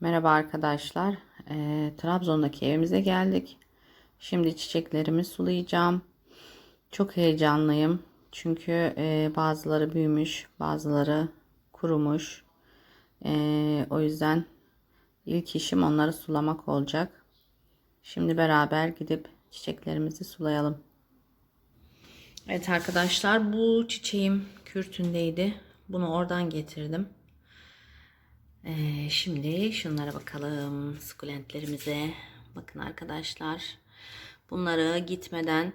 Merhaba arkadaşlar. Eee, Trabzon'daki evimize geldik. Şimdi çiçeklerimi sulayacağım. Çok heyecanlıyım. Çünkü eee, bazıları büyümüş, bazıları kurumuş. Eee, o yüzden ilk işim onları sulamak olacak. Şimdi beraber gidip çiçeklerimizi sulayalım. Evet arkadaşlar bu çiçeğim kürtündeydi. Bunu oradan getirdim. Ee, şimdi şunlara bakalım. Sukulentlerimize. Bakın arkadaşlar. Bunları gitmeden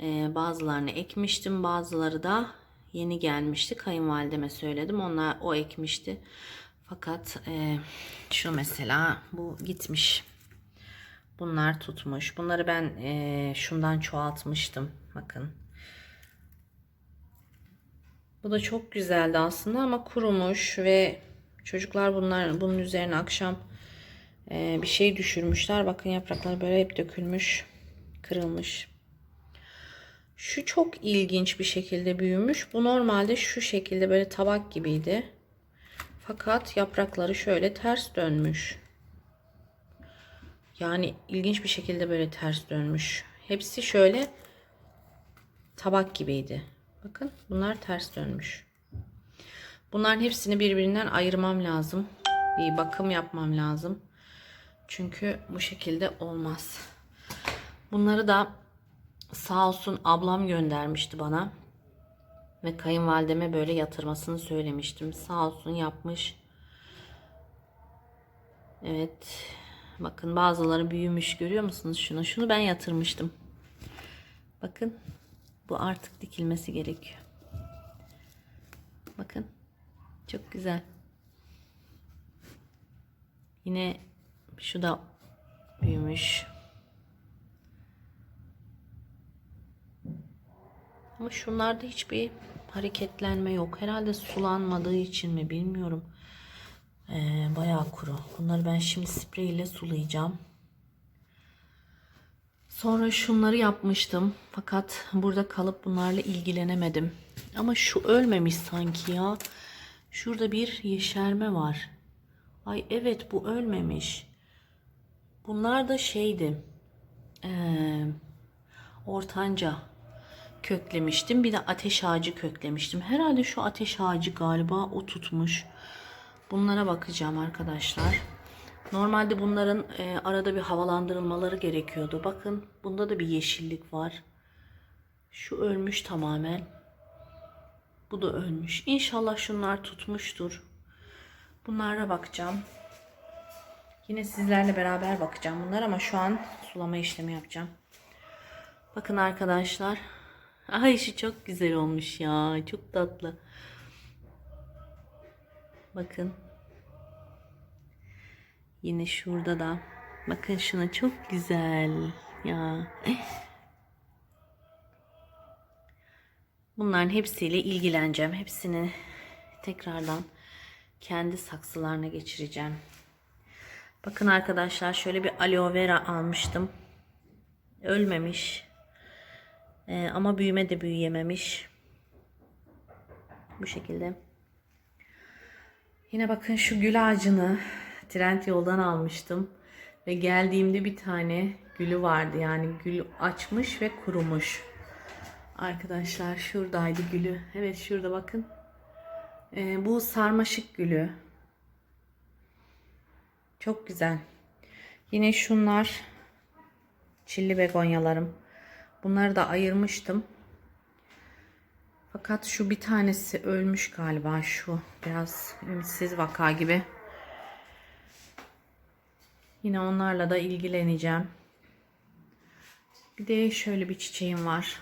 e, bazılarını ekmiştim. Bazıları da yeni gelmişti. Kayınvalideme söyledim. Onlar o ekmişti. Fakat e, şu mesela bu gitmiş. Bunlar tutmuş. Bunları ben e, şundan çoğaltmıştım. Bakın. Bu da çok güzeldi aslında ama kurumuş ve çocuklar bunlar bunun üzerine akşam e, bir şey düşürmüşler. Bakın yaprakları böyle hep dökülmüş, kırılmış. Şu çok ilginç bir şekilde büyümüş. Bu normalde şu şekilde böyle tabak gibiydi. Fakat yaprakları şöyle ters dönmüş. Yani ilginç bir şekilde böyle ters dönmüş. Hepsi şöyle tabak gibiydi. Bakın bunlar ters dönmüş. Bunların hepsini birbirinden ayırmam lazım. Bir bakım yapmam lazım. Çünkü bu şekilde olmaz. Bunları da sağ olsun ablam göndermişti bana. Ve kayınvalideme böyle yatırmasını söylemiştim. Sağ olsun yapmış. Evet. Bakın bazıları büyümüş görüyor musunuz şunu? Şunu ben yatırmıştım. Bakın. Bu artık dikilmesi gerekiyor. Bakın. Çok güzel. Yine şu da büyümüş. Ama şunlarda hiçbir hareketlenme yok. Herhalde sulanmadığı için mi bilmiyorum. Ee, bayağı kuru. Bunları ben şimdi sprey ile sulayacağım. Sonra şunları yapmıştım. Fakat burada kalıp bunlarla ilgilenemedim. Ama şu ölmemiş sanki ya. Şurada bir yeşerme var. Ay evet bu ölmemiş. Bunlar da şeydi. Ee, ortanca köklemiştim. Bir de ateş ağacı köklemiştim. Herhalde şu ateş ağacı galiba o tutmuş. Bunlara bakacağım arkadaşlar. Normalde bunların e, arada bir havalandırılmaları gerekiyordu. Bakın bunda da bir yeşillik var. Şu ölmüş tamamen. Bu da ölmüş. İnşallah şunlar tutmuştur. Bunlara bakacağım. Yine sizlerle beraber bakacağım bunlar ama şu an sulama işlemi yapacağım. Bakın arkadaşlar. Ay şu çok güzel olmuş ya. Çok tatlı. Bakın. Yine şurada da. Bakın şuna çok güzel. Ya. Bunların hepsiyle ilgileneceğim. Hepsini tekrardan kendi saksılarına geçireceğim. Bakın arkadaşlar şöyle bir aloe vera almıştım. Ölmemiş. Ee, ama büyüme de büyüyememiş. Bu şekilde. Yine bakın şu gül ağacını trend yoldan almıştım. Ve geldiğimde bir tane gülü vardı. Yani gül açmış ve kurumuş. Arkadaşlar şuradaydı gülü. Evet şurada bakın. Ee, bu sarmaşık gülü. Çok güzel. Yine şunlar çilli begonyalarım. Bunları da ayırmıştım. Fakat şu bir tanesi ölmüş galiba şu. Biraz ümitsiz vaka gibi. Yine onlarla da ilgileneceğim. Bir de şöyle bir çiçeğim var.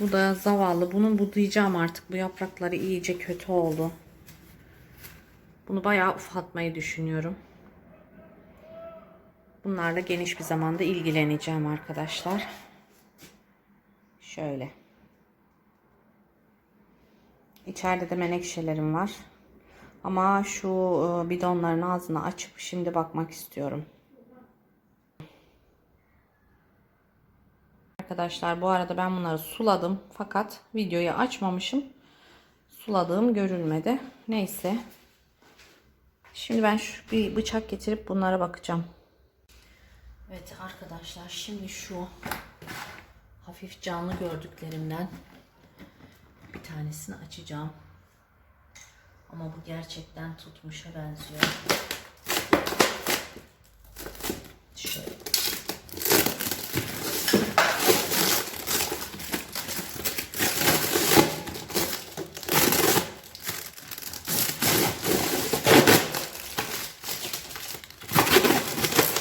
Bu da zavallı. Bunu budayacağım artık. Bu yaprakları iyice kötü oldu. Bunu bayağı ufaltmayı düşünüyorum. Bunlarla geniş bir zamanda ilgileneceğim arkadaşlar. Şöyle. İçeride de menekşelerim var. Ama şu e, bidonların ağzını açıp şimdi bakmak istiyorum. Arkadaşlar bu arada ben bunları suladım. Fakat videoyu açmamışım. Suladığım görülmedi. Neyse. Şimdi ben şu bir bıçak getirip bunlara bakacağım. Evet arkadaşlar şimdi şu hafif canlı gördüklerimden bir tanesini açacağım. Ama bu gerçekten tutmuşa benziyor. Şöyle.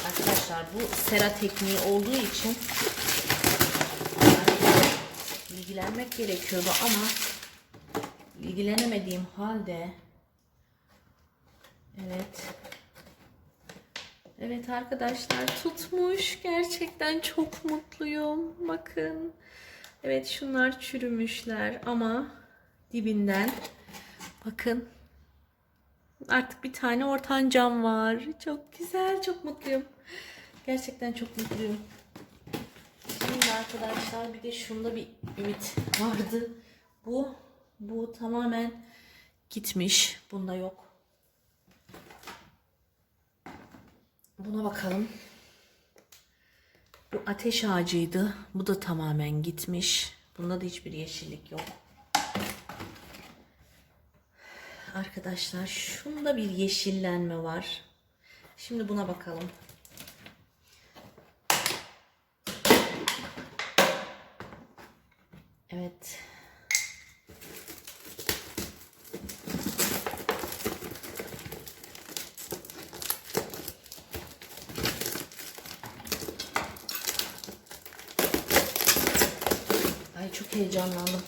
Arkadaşlar bu sera tekniği olduğu için ilgilenmek gerekiyordu ama ilgilenemediğim halde evet evet arkadaşlar tutmuş gerçekten çok mutluyum bakın evet şunlar çürümüşler ama dibinden bakın Artık bir tane ortancam var. Çok güzel, çok mutluyum. Gerçekten çok mutluyum. Şimdi arkadaşlar bir de şunda bir ümit vardı. Bu, bu tamamen gitmiş. Bunda yok. Buna bakalım. Bu ateş ağacıydı. Bu da tamamen gitmiş. Bunda da hiçbir yeşillik yok. Arkadaşlar şunda bir yeşillenme var. Şimdi buna bakalım. Evet. Ay çok heyecanlandım.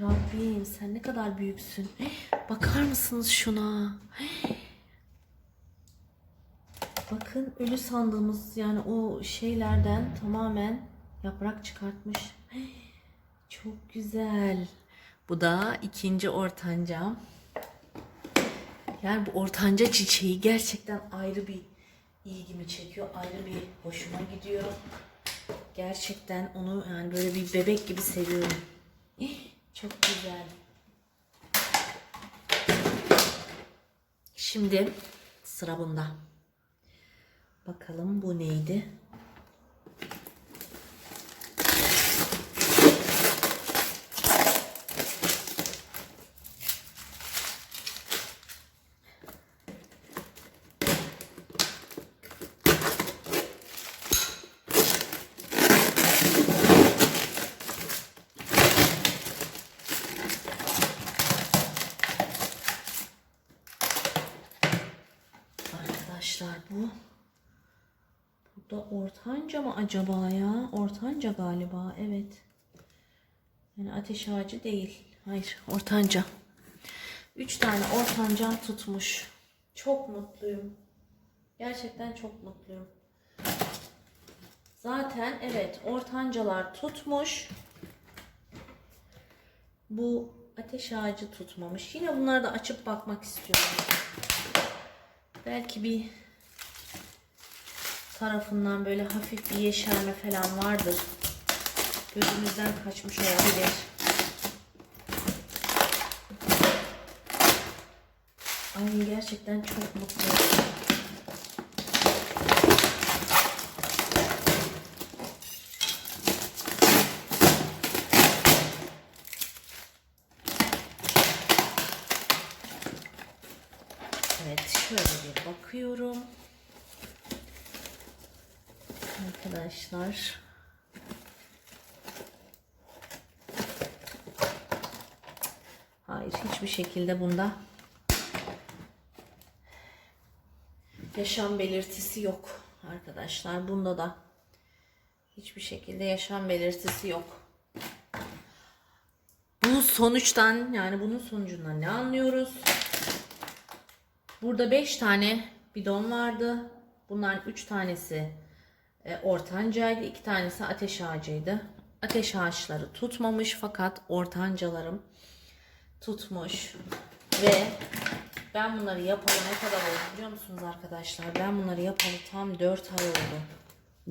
Rabbim sen ne kadar büyüksün. Bakar mısınız şuna? Bakın ölü sandığımız yani o şeylerden tamamen yaprak çıkartmış. Çok güzel. Bu da ikinci ortancam. Yani bu ortanca çiçeği gerçekten ayrı bir ilgimi çekiyor. Ayrı bir hoşuma gidiyor. Gerçekten onu yani böyle bir bebek gibi seviyorum. Çok güzel. Şimdi sıra bunda. Bakalım bu neydi? Arkadaşlar bu bu da ortanca mı acaba ya? Ortanca galiba. Evet. Yani ateş ağacı değil. Hayır, ortanca. Üç tane ortanca tutmuş. Çok mutluyum. Gerçekten çok mutluyum. Zaten evet ortancalar tutmuş. Bu ateş ağacı tutmamış. Yine bunları da açıp bakmak istiyorum. Belki bir tarafından böyle hafif bir yeşerme falan vardır. Gözümüzden kaçmış olabilir. Ay gerçekten çok mutluyum. Evet şöyle bir bakıyorum. Arkadaşlar. Hayır hiçbir şekilde bunda yaşam belirtisi yok arkadaşlar. Bunda da hiçbir şekilde yaşam belirtisi yok. Bu sonuçtan yani bunun sonucundan ne anlıyoruz? Burada 5 tane bidon vardı. Bunların 3 tanesi e, ortancaydı. 2 tanesi ateş ağacıydı. Ateş ağaçları tutmamış fakat ortancalarım tutmuş ve ben bunları yapalı ne kadar oldu biliyor musunuz arkadaşlar? Ben bunları yapalı tam 4 ay oldu.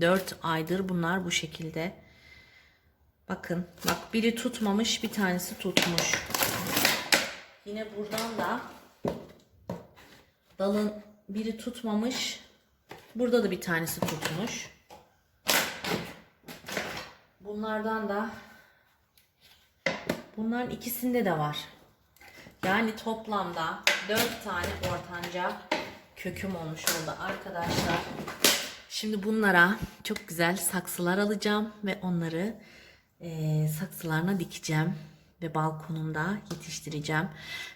4 aydır bunlar bu şekilde. Bakın bak biri tutmamış bir tanesi tutmuş. Yine buradan da dalın biri tutmamış. Burada da bir tanesi tutmuş. Bunlardan da bunların ikisinde de var. Yani toplamda 4 tane ortanca köküm olmuş oldu arkadaşlar. Şimdi bunlara çok güzel saksılar alacağım ve onları eee, saksılarına dikeceğim ve balkonumda yetiştireceğim.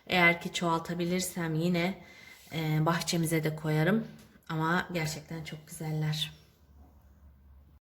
Eğer ki çoğaltabilirsem yine eee, bahçemize de koyarım. Ama gerçekten çok güzeller.